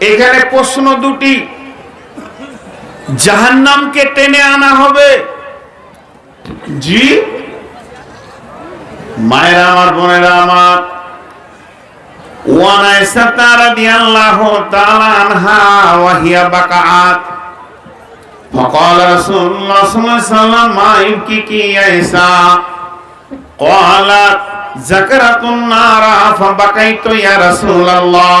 এখানে প্রশ্ন দুটি জাহান্নামকে টেনে আনা হবে জি মায়েরা আমার বোনেরা আমার ওয়ান আয়েশা রাদিয়াল্লাহু তাআলা আনহা ওয়া হিয়া বাকাআত فقال رسول الله صلى الله عليه وسلم ما يبكيك يا عيسى قالت ذكرت النار فبكيت يا رسول الله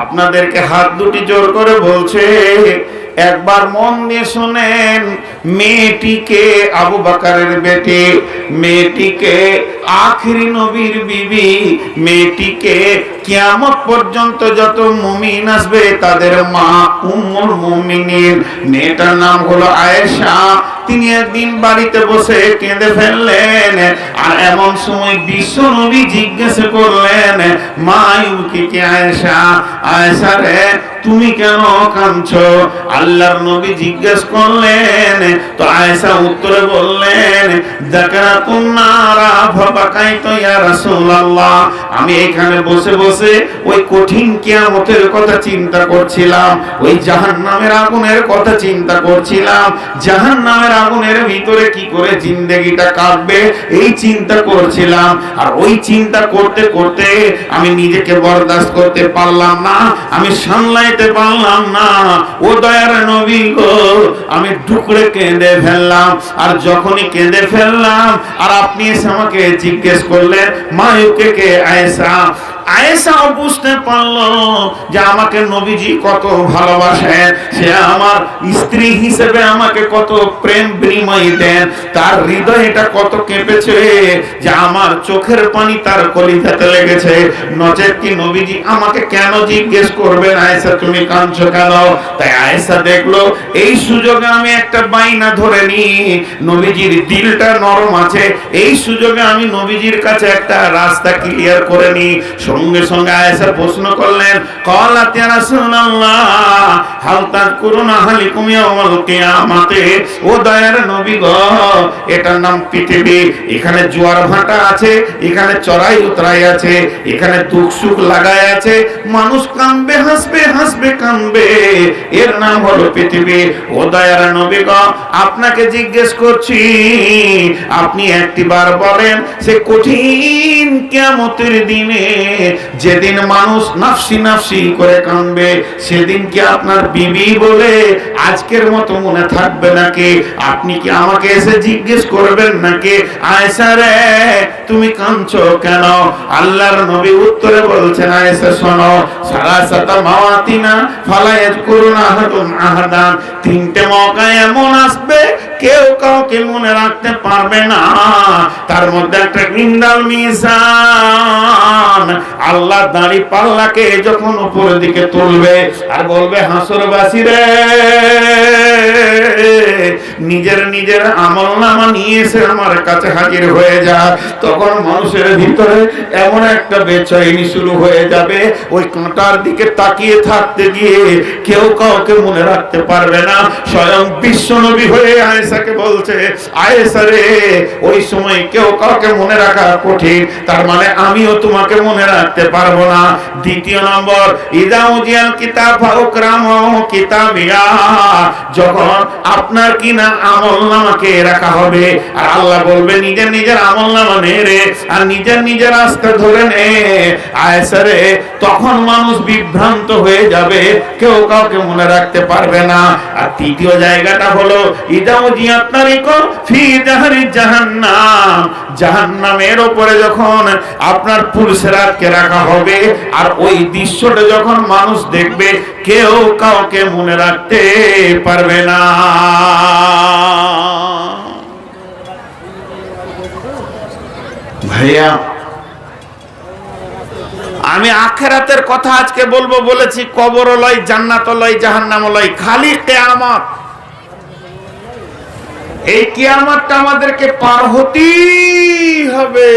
আপনাদেরকে হাত দুটি জোর করে বলছে, একবার মন দিয়ে শোনেন, মেয়েটিকে আবু বাকারের বেটি, মেয়েটিকে আখিরি নবীর বিবি, মেয়েটিকে কিয়ামত পর্যন্ত যত মুমিন আসবে তাদের মা উম্মুল মুমিনিন। মেয়েটার নাম হলো আয়েশা। তিনি একদিন বাড়িতে বসে কেঁদে ফেললেন। আর এমন সময় বিশ্ব নবী জিজ্ঞাসা করলেন, মা ইউকি কে আয়েশা? আয়েশা রে, তুমি কেন কাঁদছো? আল্লাহর নবী জিজ্ঞেস করলেন, তো আয়েশা উত্তরে বললেন যাকারাতুন নারা ফাবাকাইতু ইয়া রাসূলুল্লাহ। আমি এখানে বসে বসে ওই কঠিন কিয়ামতের কথা চিন্তা করছিলাম, ওই জাহান্নামের আগুনের কথা চিন্তা করছিলাম। জাহান্নামের আগুনের ভিতরে কি করে জিন্দেগিটা কাটবে? এই চিন্তা করছিলাম, আর ওই চিন্তা করতে করতে আমি নিজেকে বরদাস্ত করতে পারলাম না, আমি সামলাইতে পারলাম না। ও দয়ার নবী গো, আমি টুকরে কেঁদে ফেললাম, আর যখনই কেঁদে ফেললাম, আর আপনি এসে আমাকে জিজ্ঞেস করলেন, মা মায়ুকে কে আয়েশা বুঝতে পারল যে আমাকে নবীজি কত ভালোবাসেন, সে আমার স্ত্রী হিসেবে আমাকে কত প্রেম বিনিময় দেন, তার হৃদয়টা কত কেঁপেছে যে আমার চোখের পানি তার কলিজাতে লেগেছে। নচেত কি নবীজি আমাকে কেন জিজ্ঞেস করবেন, আয়েশা, তুমি কাঁদছো কেন? তাই আয়েশা দেখল, এই সুযোগে আমি একটা বাইনা ধরে নি নবীজির দিলটা নরম আছে, এই সুযোগে আমি নবীজির কাছে একটা রাস্তা ক্লিয়ার করে নি সঙ্গে সঙ্গে আয়েশা প্রশ্ন করলেন, কলাত ইয়া ও দয়ার নবী এটার নাম পৃথিবী। এখানে জোয়ার ভাটা আছে, এখানে চড়াই উতরাই আছে, এখানে দুঃখ সুখ লাগায় আছে। মানুষ কাঁদবে, হাসবে হাসবে, কাঁদবে। এর নাম হলো পৃথিবী। ও দয়ার নবী গো, আপনাকে জিজ্ঞেস করছি, আপনি একটিবার বলেন, সে কঠিন কিয়ামতের দিনে যেদিন মানুষ নাফসি নাফসি করে কাঁদবে, সেদিন কি আপনার বিবি বলে, আজকের মতো মনে থাকবে নাকি? আপনি কি আমাকে এসে জিজ্ঞেস করবেন নাকি? আয়েশা রে, তুমি কাঁদছো কেন? আল্লাহর নবী উত্তরে বলছেন আয়সা শোনো, সারা সাতা মাওয়াতিনা ফালায়াত করুনা আহাদুন আহাদান। তিনটে মৌকা এমন আসবে কেউ কাউকে মনে রাখতে পারবে না। তার মধ্যে একটা ইন্দাল মিজান। আল্লাহ দাঁড়ি পাল্লাকে যখন উপরের দিকে তুলবে আর বলবে, হাসরবাসী রে, নিজের নিজের আমল নামা নিয়ে এসে আমার কাছে হাজির হয়ে যা। তখন মানুষের ভিতরে এমন একটা বেচয়নি শুরু হয়ে যাবে। ওই কাঁটার দিকে তাকিয়ে থাকতে গিয়ে কেউ কাউকে মনে রাখতে পারবে না। স্বয়ং বিশ্বনবী হয়ে আয়েশাকে বলছে আয়েশা রে ওই সময় কেউ কাউকে মনে রাখা কঠিন। তার মানে আমিও তোমাকে মনে রাখতে পারব না। দ্বিতীয় নম্বর কিতাব কিতাবিয়া। যখন আপনার আমল নামাকে রাখা হবে, আর আল্লাহ বলবে, নিজের নিজের আমল নামা নে রে, আর নিজের নিজের ধরে নে। আয়েশা রে তখন মানুষ বিভ্রান্ত হয়ে যাবে, কেউ কাউকে মনে রাখতে পারবে না। আর তৃতীয় জায়গাটা হলো তারিকো ফি জাহারি জাহান্নাম, জাহান্নামের উপরে যখন আপনার পুরুষেরাতকে রাখা হবে, আর ওই দৃশ্যটা যখন মানুষ দেখবে, কেউ কাউকে মনে রাখতে পারবে না। ভাইয়া, আমি আখেরাতের কথা আজকে বলব বলেছি কবর লয় জান্নাত লয় জাহান্নাম লয় খালি কেয়ামত। এই কিয়ামতটা আমাদেরকে পার হতেই হবে।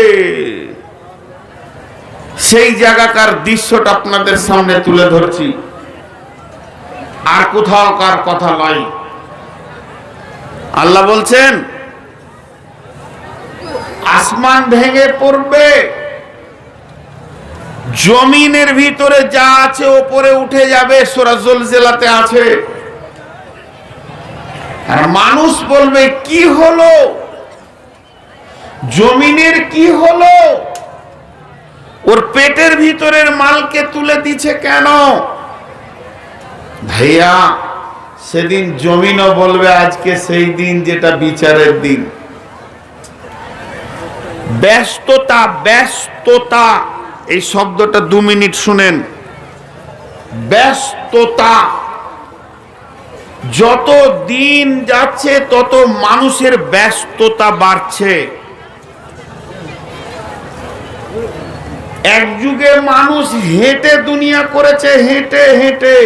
সেই জায়গাকার দৃশ্যটা আপনাদের সামনে তুলে ধরছি। আর কোথাও কার কথা নয়। আল্লাহ বলছেন, আসমান ভেঙে পড়বে। জমিনের ভিতরে যা আছে, ওপরে উঠে যাবে। সোরাজল জেলাতে আছে। আর মানুষ বলবে, কি হলো? জমিনের কি হলো? ওর পেটের ভিতরের মালকে তুলে দিছে কেন? ভাইয়া, সেদিন জমিনও বলবে, আজকে সেই দিন যেটা বিচারের দিন। ব্যস্ততা ব্যস্ততা, এই শব্দটা দু মিনিট শুনেন। ব্যস্ততা যত দিন যাচ্ছে, তত মানুষের ব্যস্ততা বাড়ছে। এক যুগে মানুষ হেঁটে দুনিয়া করেছে, হেঁটে হেঁটে।